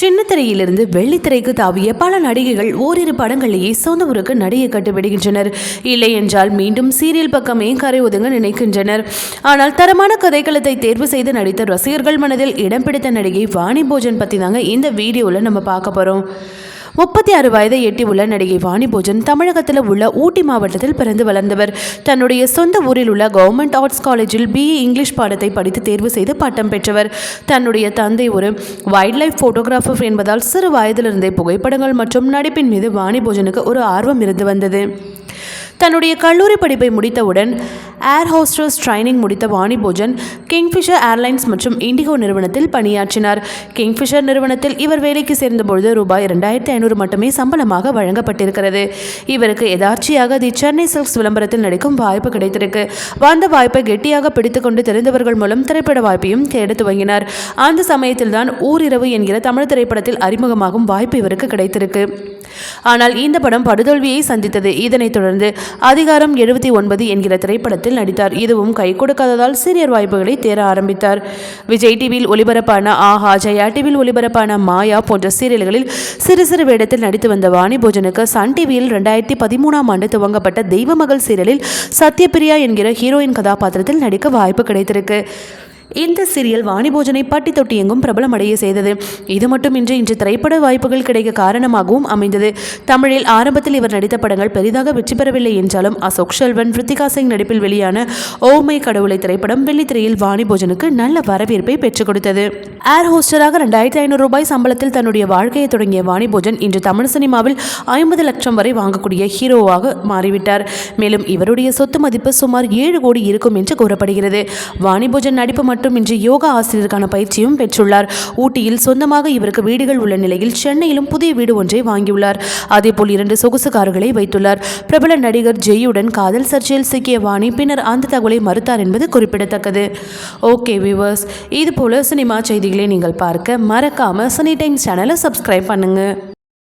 சின்னத்திரையிலிருந்து வெள்ளித்திரைக்கு தாவிய பல நடிகைகள் ஓரிரு படங்களையே சொந்த ஊருக்கு நடிகை கட்டுவிடுகின்றனர் இல்லை என்றால் மீண்டும் சீரியல் பக்கமே கரை ஒதுங்க நினைக்கின்றனர். ஆனால் தரமான கதைக்களத்தை தேர்வு செய்து நடித்த ரசிகர்கள் மனதில் இடம் பிடித்த நடிகை வாணி போஜன் பற்றி தாங்க இந்த வீடியோவில் நம்ம பார்க்க போகிறோம் முப்பத்தி ஆறு வயதை எட்டியுள்ள நடிகை வாணி போஜன் தமிழகத்தில் உள்ள ஊட்டி மாவட்டத்தில் பிறந்து வளர்ந்தவர். தன்னுடைய சொந்த ஊரில் உள்ள கவர்மெண்ட் ஆர்ட்ஸ் காலேஜில் பிஏ இங்கிலீஷ் பாடத்தை படித்து தேர்வு செய்து பட்டம் பெற்றவர். தன்னுடைய தந்தை ஒரு வைல்ட் லைஃப் ஃபோட்டோகிராஃபர் என்பதால் சிறு வயதிலிருந்தே புகைப்படங்கள் மற்றும் நடிப்பின் மீது வாணி போஜனுக்கு ஒரு ஆர்வம் இருந்து வந்தது. தன்னுடைய கல்லூரி படிப்பை முடித்தவுடன் ஏர் ஹோஸ்டர்ஸ் ட்ரைனிங் முடித்த வாணி போஜன் கிங்ஃபிஷர் ஏர்லைன்ஸ் மற்றும் இண்டிகோ நிறுவனத்தில் பணியாற்றினார். கிங்ஃபிஷர் நிறுவனத்தில் இவர் வேலைக்கு சேர்ந்தபொழுது ரூபாய் இரண்டாயிரத்தி ஐநூறு மட்டுமே சம்பளமாக வழங்கப்பட்டிருக்கிறது. இவருக்கு எதார்ச்சியாக தி சென்னை சில்க்ஸ் விளம்பரத்தில் நடிக்கும் வாய்ப்பு கிடைத்திருக்கு. வந்த வாய்ப்பை கெட்டியாக பிடித்துக்கொண்டு தெரிந்தவர்கள் மூலம் திரைப்பட வாய்ப்பையும் தேட துவங்கினார். அந்த சமயத்தில் தான் ஊரிரவு என்கிற தமிழ் திரைப்படத்தில் அறிமுகமாகும் வாய்ப்பு இவருக்கு கிடைத்திருக்கு. ஆனால் இந்த படம் படுதோல்வியை சந்தித்தது. இதனைத் தொடர்ந்து அதிகாரம் எழுபத்தி ஒன்பது என்கிற திரைப்படத்தில் நடித்தார். இதுவும் கை கொடுக்காததால் சீரியர் வாய்ப்புகளை தேர ஆரம்பித்தார். விஜய் டிவியில் ஒளிபரப்பான ஆஹா ஜெயா டிவியில் ஒளிபரப்பான மாயா போன்ற சீரியல்களில் சிறு சிறு வேடத்தில் நடித்து வந்த வாணி போஜனுக்கு சன் டிவியில் ரெண்டாயிரத்தி பதிமூணாம் ஆண்டு துவங்கப்பட்ட தெய்வமகள் சீரியலில் சத்யபிரியா என்கிற ஹீரோயின் கதாபாத்திரத்தில் நடிக்க வாய்ப்பு கிடைத்திருக்கு. இந்த சீரியல் வாணிபோஜனை பட்டி தொட்டி எங்கும் பிரபலமடைய செய்தது. இது மட்டுமின்றி இன்று திரைப்பட வாய்ப்புகள் கிடைக்க காரணமாகவும் அமைந்தது. தமிழில் ஆரம்பத்தில் இவர் நடித்த படங்கள் பெரிதாக வெற்றி பெறவில்லை என்றாலும் அசோக் செல்வன் ரித்திகா சிங் நடிப்பில் வெளியான ஓமை கடவுளை திரைப்படம் வெள்ளித்திரையில் வாணிபோஜனுக்கு நல்ல வரவேற்பை பெற்றுக் கொடுத்தது. ஏர் ஹோஸ்டராக ரெண்டாயிரத்தி ஐநூறு ரூபாய் சம்பளத்தில் தன்னுடைய வாழ்க்கையை தொடங்கிய வாணிபோஜன் இன்று தமிழ் சினிமாவில் ஐம்பது லட்சம் வரை வாங்கக்கூடிய ஹீரோவாக மாறிவிட்டார். மேலும் இவருடைய சொத்து மதிப்பு சுமார் ஏழு கோடி இருக்கும் என்று கூறப்படுகிறது. வாணிபோஜன் நடிப்பு மட்டுமின்றி யோகா ஆசிரியருக்கான பயிற்சியும் பெற்றுள்ளார். ஊட்டியில் சொந்தமாக இவருக்கு வீடுகள் உள்ள நிலையில் சென்னையிலும் புதிய வீடு ஒன்றை வாங்கியுள்ளார். அதேபோல் இரண்டு சொகுசு கார்களை வைத்துள்ளார். பிரபல நடிகர் ஜெய்யுடன் காதல் சர்ச்சையில் சிக்கிய வாணி பின்னர் அந்த தகவலை மறுத்தார் என்பது குறிப்பிடத்தக்கது. ஓகே வியூவர்ஸ் இது போல சினிமா செய்திகளை நீங்கள் பார்க்க மறக்காம சினி டைம்ஸ் சேனலை சப்ஸ்கிரைப் பண்ணுங்கள்